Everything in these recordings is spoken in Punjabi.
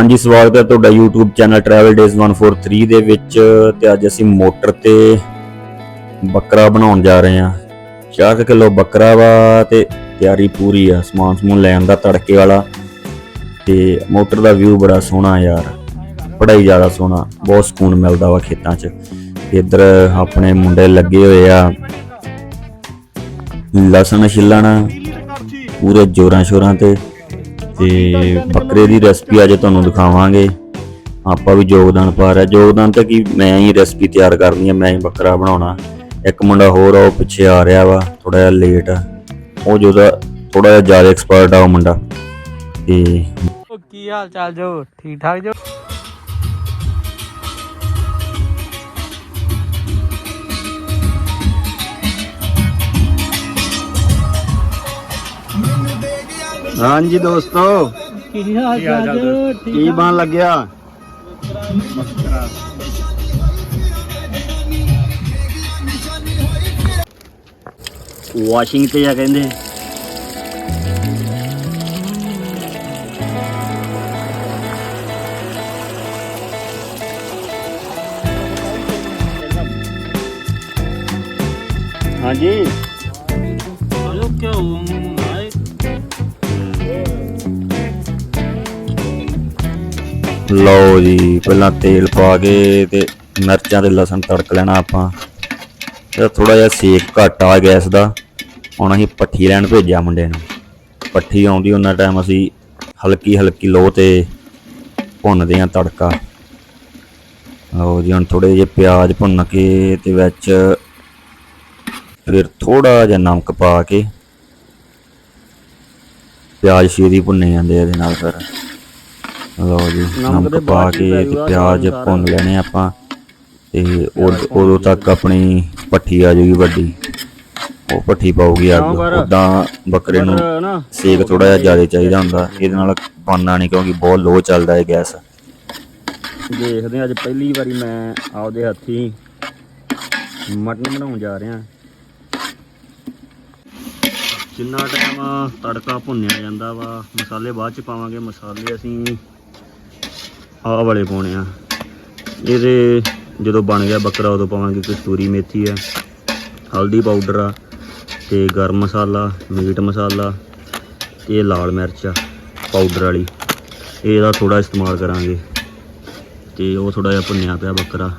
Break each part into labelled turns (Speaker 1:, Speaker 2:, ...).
Speaker 1: ਹਾਂਜੀ, ਸਵਾਗਤ ਹੈ ਤੁਹਾਡਾ YouTube ਚੈਨਲ Travel Days 143 ਦੇ ਵਿੱਚ ਤੇ ਅੱਜ ਅਸੀਂ ਮੋਟਰ ਤੇ ਬੱਕਰਾ ਬਣਾਉਣ ਜਾ ਰਹੇ ਹਾਂ। 4 ਕਿਲੋ ਬੱਕਰਾ ਵਾ ਤੇ ਤਿਆਰੀ ਪੂਰੀ ਆ, ਸਮਾਨ ਸਮੂਨ ਲੈਣ ਦਾ ਤੜਕੇ ਵਾਲਾ। ਤੇ ਮੋਟਰ ਦਾ ਵਿਊ ਬੜਾ ਸੋਹਣਾ ਯਾਰ ਬੜਾ ਹੀ ਜ਼ਿਆਦਾ ਸੋਹਣਾ, ਬਹੁਤ ਸਕੂਨ ਮਿਲਦਾ ਵਾ ਖੇਤਾਂ 'ਚ। ਇੱਧਰ ਆਪਣੇ ਮੁੰਡੇ ਲੱਗੇ ਹੋਏ ਆ। ਲਸਣ ਛਿੱਲਣ, ਪੂਰੇ ਜੋਰਾਂ ਸ਼ੋਰਾਂ ਤੇ। ਤੇ ਬੱਕਰੇ ਦੀ ਰੈਸਪੀ ਅੱਜ ਤੁਹਾਨੂੰ ਦਿਖਾਵਾਂਗੇ। ਆਪਾਂ ਵੀ ਯੋਗਦਾਨ ਪਾ ਰਿਹਾ ਯੋਗਦਾਨ ਤਾਂ ਕੀ, ਮੈਂ ਹੀ ਰੈਸਪੀ ਤਿਆਰ ਕਰਨੀ ਹੈ ਮੈਂ ਹੀ ਬੱਕਰਾ ਬਣਾਉਣਾ। ਇੱਕ ਮੁੰਡਾ ਹੋਰ ਆ, ਉਹ ਪਿੱਛੇ ਆ ਰਿਹਾ ਵਾ ਥੋੜਾ ਜਿਹਾ ਲੇਟ ਆ। ਉਹ ਜਿਹਦਾ ਥੋੜਾ ਜਿਹਾ ਜ਼ਿਆਦਾ ਐਕਸਪਰਟ ਆ, ਉਹ ਮੁੰਡਾ। ਤੇ
Speaker 2: ਕੀ ਹਾਲ ਚਾਲ ਜੋ? ਠੀਕ ਠਾਕ ਜੋ?
Speaker 1: ਹਾਂਜੀ ਦੋਸਤੋ।
Speaker 2: ਕੀ ਹਾਲ ਚਾਲ?
Speaker 1: ਕੀ ਬਣ ਲੱਗਿਆ? ਵਾਸ਼ਿੰਗ ਤੇ ਆ ਕਹਿੰਦੇ। ਹਾਂਜੀ।
Speaker 2: ਜੋ ਕਿਉਂ
Speaker 1: ਲਓ ਜੀ, ਪਹਿਲਾਂ ਤੇਲ ਪਾ ਕੇ ਤੇ ਮਿਰਚਾਂ ਤੇ ਲਸਣ ਤੜਕ ਲੈਣਾ ਆਪਾਂ। ਤੇ ਥੋੜਾ ਜਿਹਾ ਸੇਕ ਘੱਟ ਆ ਗੈਸ ਦਾ। ਹੁਣ ਅਸੀਂ ਪੱਠੀ ਲੈਣ ਭੇਜਿਆ ਮੁੰਡੇ ਨੂੰ। ਪੱਠੀ ਆਉਂਦੀ ਉਹਨਾਂ ਟਾਈਮ ਅਸੀਂ ਹਲਕੀ ਹਲਕੀ ਲੋ ਤੇ ਭੁੰਨਦੇ ਆ ਤੜਕਾ। ਲਓ ਜੀ, ਹੁਣ ਥੋੜੇ ਜਿਹੇ ਪਿਆਜ਼ ਭੁੰਨ ਕੇ ਤੇ ਵਿੱਚ ਫਿਰ ਥੋੜਾ ਜਿਹਾ ਨਮਕ ਪਾ ਕੇ ਪਿਆਜ਼ ਸ਼ੀਰੀ ਭੁੰਨੇ ਜਾਂਦੇ ਇਹਦੇ ਨਾਲ ਫਿਰ। ਲਓ ਜੀ ਨਮਕ ਪਾ ਕੇ ਤੇ ਪਿਆਜ਼ ਭੁੰਨ ਲੈਣੇ ਆਪਾਂ। ਤੇ ਉਦ- ਤੱਕ ਆਪਣੀ ਪੱਠੀ ਆ ਜਾਊਗੀ ਵੱਡੀ। ਉਹ ਪੱਠੀ ਪਾਉਗੀ ਅੱਗ। ਉਦਾਂ ਬੱਕਰੇ ਨੂੰ ਸੇਕ ਥੋੜਾ ਜਿਹਾ ਜ਼ਿਆਦਾ ਚਾਹੀਦਾ ਹੁੰਦਾ। ਇਹਦੇ ਨਾਲ ਪਾਣਾ ਨਹੀਂ ਕਿਉਂਕਿ ਬਹੁਤ ਲੋ ਚੱਲਦਾ ਹੈ ਗੈਸ। ਦੇਖਦੇ ਅੱਜ ਪਹਿਲੀ ਵਾਰੀ ਮੈਂ ਆਪਦੇ ਹੱਥੀ ਮਟਨ ਬਣਾਉਣ ਜਾ ਰਿਹਾ। ਜਿੰਨਾ ਟਾਈਮ ਤੜਕਾ ਭੁੰਨਿਆ ਜਾਂਦਾ ਵਾ। ਮਸਾਲੇ ਬਾਅਦ ਚ ਪਾਵਾਂਗੇ। ਮਸਾਲੇ ਅਸੀਂ ਆਹ ਵਾਲੇ ਪਾਉਣੇ ਆ। ਇਹਦੇ ਜਦੋਂ ਬਣ ਗਿਆ ਬੱਕਰਾ, ਉਦੋਂ ਪਾਵਾਂਗੇ ਕਸਤੂਰੀ ਮੇਥੀ ਆ, ਹਲਦੀ ਪਾਊਡਰ ਆ, ਤੇ ਗਰਮ ਮਸਾਲਾ, ਮੀਟ ਮਸਾਲਾ, ਤੇ ਲਾਲ ਮਿਰਚ ਆ, ਪਾਊਡਰ ਵਾਲੀ। ਇਹਦਾ ਥੋੜਾ ਇਸਤੇਮਾਲ ਕਰਾਂਗੇ, ਤੇ ਉਹ ਥੋੜਾ ਜਿਹਾ ਭੁੰਨਿਆ ਪਿਆ ਬੱਕਰਾ।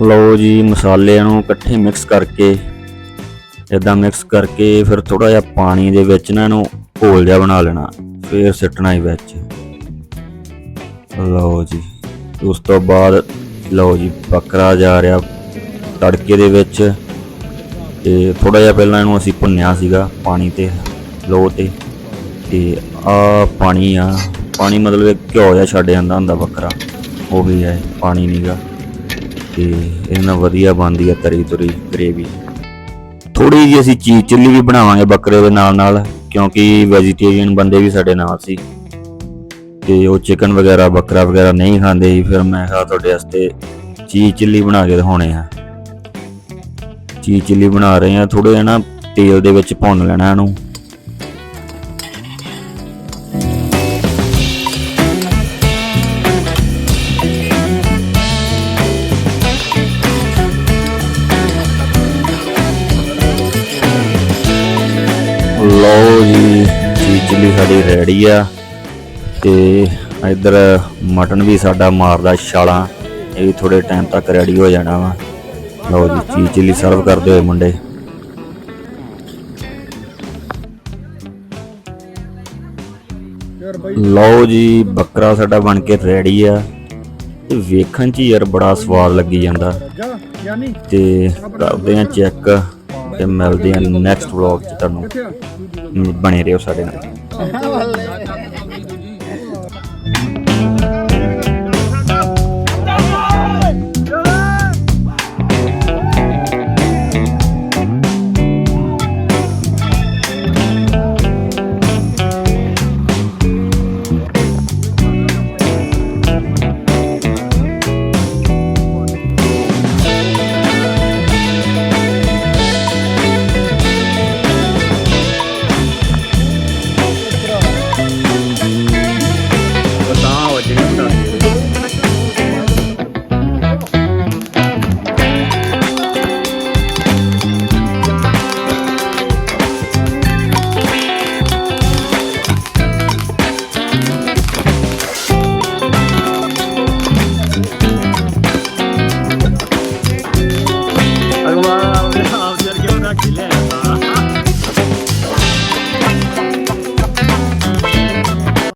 Speaker 1: ਲਓ ਜੀ, ਮਸਾਲਿਆਂ ਨੂੰ ਇਕੱਠੇ ਮਿਕਸ ਕਰਕੇ ਇਦਾਂ ਮਿਕਸ ਕਰਕੇ ਫਿਰ ਥੋੜਾ ਜਿਹਾ ਪਾਣੀ ਦੇ ਵਿੱਚ ਨਾ ਇਹਨੂੰ ਘੋਲ ਜਿਹਾ ਬਣਾ ਲੈਣਾ, ਫਿਰ ਸਿੱਟਣਾ ਹੀ ਵਿੱਚ। ਲਓ ਜੀ, ਉਸ ਤੋਂ ਬਾਅਦ ਲਓ ਜੀ, ਬੱਕਰਾ ਜਾ ਰਿਹਾ ਤੜਕੇ ਦੇ ਵਿੱਚ, ਤੇ ਥੋੜਾ ਜਿਹਾ ਪਹਿਲਾਂ ਇਹਨੂੰ ਅਸੀਂ ਭੁੰਨਿਆ ਸੀਗਾ ਪਾਣੀ ਤੇ, ਲੋ ਤੇ ਤੇ ਆ ਪਾਣੀ ਆ, ਪਾਣੀ ਮਤਲਬ ਘਿਓ ਜਿਹਾ ਛੱਡ ਜਾਂਦਾ ਹੁੰਦਾ ਬੱਕਰਾ, ਉਹ ਵੀ ਹੈ, ਪਾਣੀ ਨੀਗਾ। ਤੇ ਇਹਨਾਂ ਵਧੀਆ ਬਣਦੀ ਆ ਤਰੀ ਤੁਰੀ ਗ੍ਰੇਵੀ ਥੋੜੀ ਜਿਹੀ ਅਸੀਂ ਚੀਜ਼ ਚਿੱਲੀ ਵੀ ਬਣਾਵਾਂਗੇ ਬੱਕਰੇ ਦੇ ਨਾਲ ਨਾਲ, ਕਿਉਂਕਿ ਵੈਜੀਟੇਰੀਅਨ ਬੰਦੇ ਵੀ ਸਾਡੇ ਨਾਲ ਸੀ। ਤੇ ਉਹ ਚਿਕਨ ਵਗੈਰਾ, ਬੱਕਰਾ ਵਗੈਰਾ ਨਹੀਂ ਖਾਂਦੇ ਸੀ, ਫਿਰ ਮੈਂ ਕਿਹਾ ਤੁਹਾਡੇ ਵਾਸਤੇ ਚੀਜ਼ ਚਿੱਲੀ ਬਣਾ ਕੇ ਦਿਖਾਉਣੇ ਆ। ਚੀਜ਼ ਚਿੱਲੀ ਬਣਾ ਰਹੇ ਆ ਥੋੜੇ ਨਾ ਤੇਲ ਦੇ ਵਿੱਚ ਭੁੰਨ ਲੈਣਾ ਇਹਨੂੰ। ਲਓ ਜੀ ਚੀਜ਼ ਚਿੱਲੀ ਸਾਡੀ ਰੈਡੀ ਆ। ਤੇ ਇੱਧਰ ਮਟਨ ਵੀ ਸਾਡਾ ਮਾਰਦਾ ਛਾਲਾਂ। ਇਹ ਵੀ ਥੋੜੇ ਟਾਈਮ ਤੱਕ ਰੈਡੀ ਹੋ ਜਾਣਾ ਵਾ। ਲਓ ਜੀ ਚੀਜ਼ ਚਿੱਲੀ ਸਰਵ ਕਰਦੇ ਹੋਏ ਮੁੰਡੇ। ਲਓ ਜੀ ਬੱਕਰਾ ਸਾਡਾ ਬਣ ਕੇ ਰੈਡੀ ਆ। ਤੇ ਵੇਖਣ 'ਚ ਯਾਰ ਬੜਾ ਸਵਾਦ ਲੱਗੀ ਜਾਂਦਾ। ਤੇ ਕਰਦੇ ਆ ਚੈੱਕ ਤੇ ਮਿਲਦੇ ਹਾਂ ਨੈਕਸਟ ਵਲੌਗ 'ਚ ਤੁਹਾਨੂੰ। ਬਣੇ ਰਹੋ ਸਾਡੇ ਨਾਲ।